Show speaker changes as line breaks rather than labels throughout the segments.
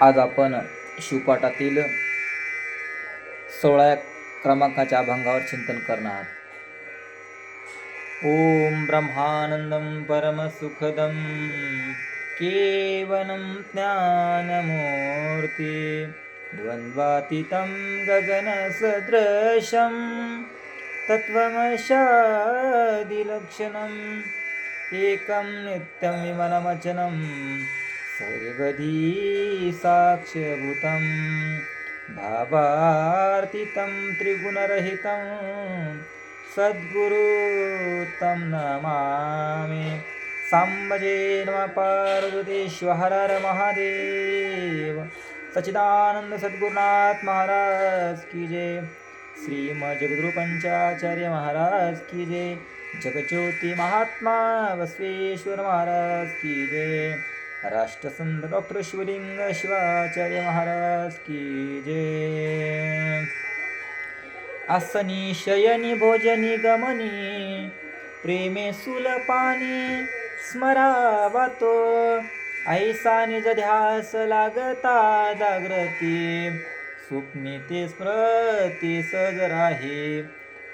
आज आपण शिवपाठातील सोळा क्रमांकाच्या अभंगावर चिंतन करणार आहात. ओम ब्रह्मानंदं परमसुखदं केवलं ज्ञानमूर्ति द्वन्द्वातीतं गगनसदृशं तत्त्वमशादिलक्षणम् एकं नित्यं विमनमचनं सर्वधी साक्ष्यभूतं भावार्तितं त्रिगुणरहितं सद्गुरु तं नमामि। साम्बजे नमः पार्वतीश्वर महादेव। सच्चिदानंद सद्गुरुनाथ महाराज की जय। श्रीम पंचाचार्य महाराज की जय। जगज्योती महात्मा बसवेश्वर महाराज की जय। राष्ट्रसंत डॉक्टर शिवलिंग शिवाचार्य महाराज की जय. आसनी शयनी भोजनी गमनी प्रेमे सुलपानी स्मरावातो. ऐसा निज ध्यास लागता जागृती स्वप्नी ते स्मृती सज राही.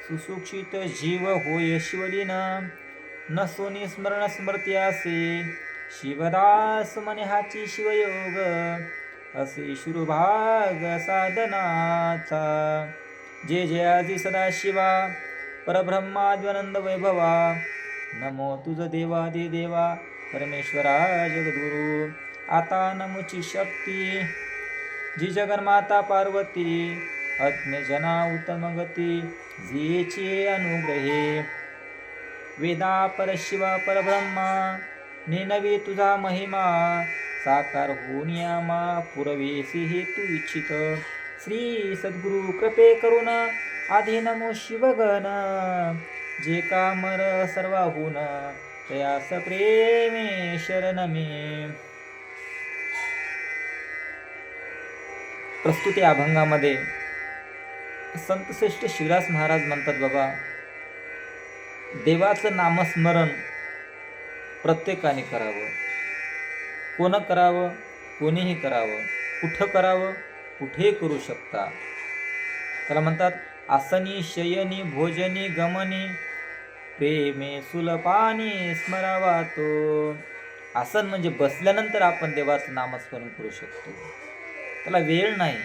सुशिक्षित जीव होय शिवलीना नसोनी स्मरण स्मृती असे. शिवदास मनहाची शिवयोग असे शुरुभाग साधनाचा. जे जे आजी सदाशिवा परब्रह्माद्वनंद वैभवा. नमो तुझ देवादि देवा परमेश्वरा जगद्गुरु. आता नमुची शक्ती. जी जगन्माता पार्वती अज्ञजना उत्तम गती जीचे अनुग्रहे. वेदा परशिवा परब्रह्मा निनवी तुझा महिमा साकार होऊन यामा पुरवेसी हे तू इच्छित. श्री सद्गुरु कृपे करुण आधी नमो शिवगण जे कामर सर्वाहून तयास प्रेमे शरण मे प्रस्तुती अभंगामध्ये संतश्रेष्ठ शिवराज महाराज म्हणतात बाबा देवाचं नामस्मरण प्रत्येकाने करावं. कोण करावं? कोणीही करावं. कुठं करावं? कुठेही करू शकता. त्याला म्हणतात आसनी शयनी भोजनी गमनी प्रेमे सुलपानी स्मरावा तो आसन म्हणजे बसल्यानंतर आपण देवाचं नामस्मरण करू शकतो. त्याला वेळ नाही.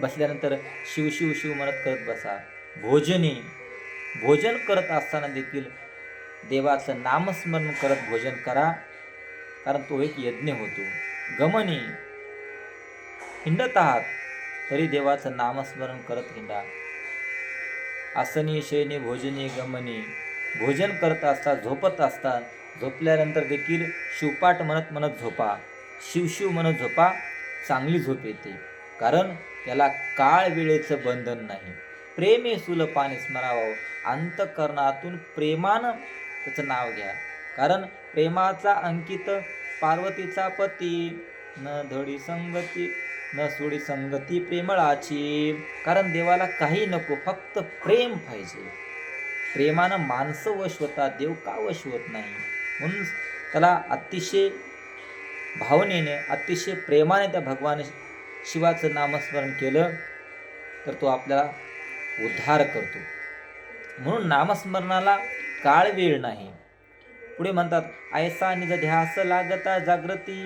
बसल्यानंतर शिव शिव शिव म्हणत करत बसा. भोजनी. भोजन करत असताना देखील देवाचं नामस्मरण करत भोजन करा कारण तो एक यज्ञ होतो. गमनी हिंडत आहात तरी देवाचं नामस्मरण करत हिंडा. आसनी शयनी भोजनी गमनी भोजन करत असता झोपत असता झोपल्यानंतर देखील शिवपाठ म्हणत म्हणत झोपा. शिवशिव म्हणत झोपा चांगली झोप येते कारण त्याला काळ वेळेचं बंधन नाही. प्रेमे सुलपाने पाणी स्मरावं अंतकरणातून प्रेमानं त्याचं नाव घ्या. कारण प्रेमाचा अंकित पार्वतीचा पती न धडी संगती न सोडी संगती प्रेमळाची. कारण देवाला काही नको फक्त प्रेम पाहिजे. प्रेमानं माणसं वश होता देव का वश होत नाही? म्हणून त्याला अतिशय भावनेने अतिशय प्रेमाने त्या भगवान शिवाचं नामस्मरण केलं तर तो आपल्याला उद्धार करतो. म्हणून नामस्मरणाला काळ वेळ नाही. पुढे म्हणतात ऐसा निज ध्यास लागता जागृती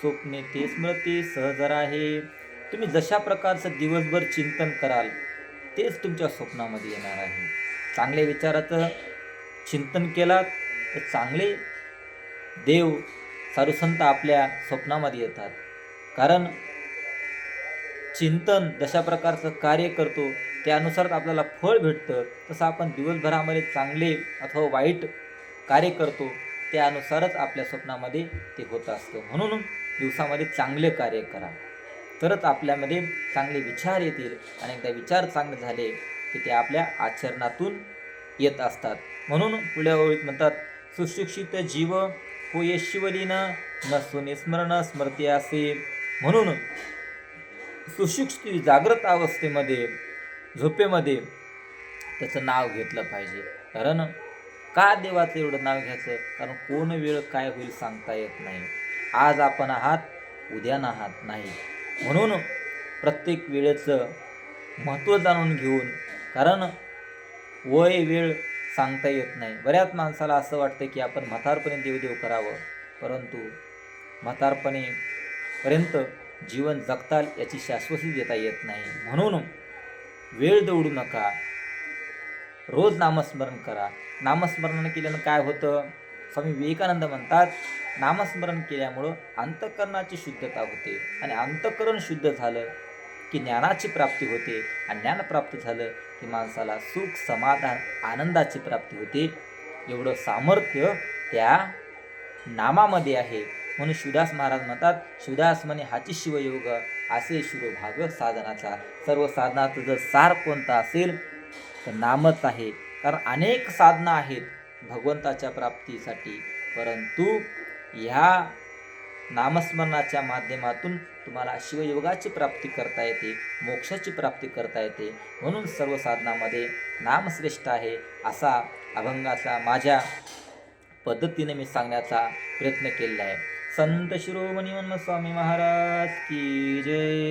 स्वप्ने ते स्मृती सहजर आहे तुम्ही जशा प्रकारचं दिवसभर चिंतन कराल तेच तुमच्या स्वप्नामध्ये येणार आहे. चांगल्या विचाराचं चिंतन केलात तर चांगले देव साधुसंत आपल्या स्वप्नामध्ये येतात. कारण चिंतन जशा प्रकारचं कार्य करतो त्यानुसार आपल्याला फळ भेटतं. तसं आपण दिवसभरामध्ये चांगले अथवा वाईट कार्य करतो त्यानुसारच आपल्या स्वप्नामध्ये ते होत असतं. म्हणून दिवसामध्ये चांगले कार्य करा. तरच आपल्यामध्ये चांगले विचार येतील आणि एकदा विचार चांगले झाले की ते आपल्या आचरणातून येत असतात. म्हणून पुढल्या ओळीत म्हणतात सुशिक्षित जीव होय शिवलीन न स्मरण स्मृती असे. म्हणून सुशिक्षित जागृत अवस्थेमध्ये झोपेमध्ये त्याचं नाव घेतलं पाहिजे. कारण का देवाचं एवढं नाव घ्यायचं? कारण कोण वेळ काय होईल सांगता येत नाही. आज आपण आहात उद्या आहात नाही. म्हणून प्रत्येक वेळेचं महत्त्व जाणून घेऊन कारण वय वेळ सांगता येत नाही. बऱ्याच माणसाला असं वाटतं की आपण म्हातारपणे देवदेव करावं. परंतु म्हातारपणेपर्यंत जीवन जगताल याची शाश्वती देता येत नाही. म्हणून वेळ दौडू नका. रोज नामस्मरण करा. नामस्मरण केल्यानं काय होतं? स्वामी विवेकानंद म्हणतात नामस्मरण केल्यामुळं अंतःकरणाची शुद्धता होते आणि अंतःकरण शुद्ध झालं की ज्ञानाची प्राप्ती होते आणि ज्ञान प्राप्त झालं की माणसाला सुख समाधान आनंदाची प्राप्ती होते. एवढं सामर्थ्य त्या नामामध्ये आहे. म्हणून शिवदास महाराज म्हणतात शिवदास म्हणे हाची शिवयोग असे शिवभाग साधनाचा सर्व साधनाचं जर सार कोणता असेल तर नामच आहे. कारण अनेक साधना आहेत भगवंताच्या प्राप्तीसाठी. परंतु ह्या नामस्मरणाच्या माध्यमातून तुम्हाला शिवयोगाची प्राप्ती करता येते मोक्षाची प्राप्ती करता येते. म्हणून सर्व साधनामध्ये नामश्रेष्ठ आहे असा अभंगाचा माझ्या पद्धतीने मी सांगण्याचा प्रयत्न केलेला आहे. संत शिरोमणी स्वामी महाराज की जय.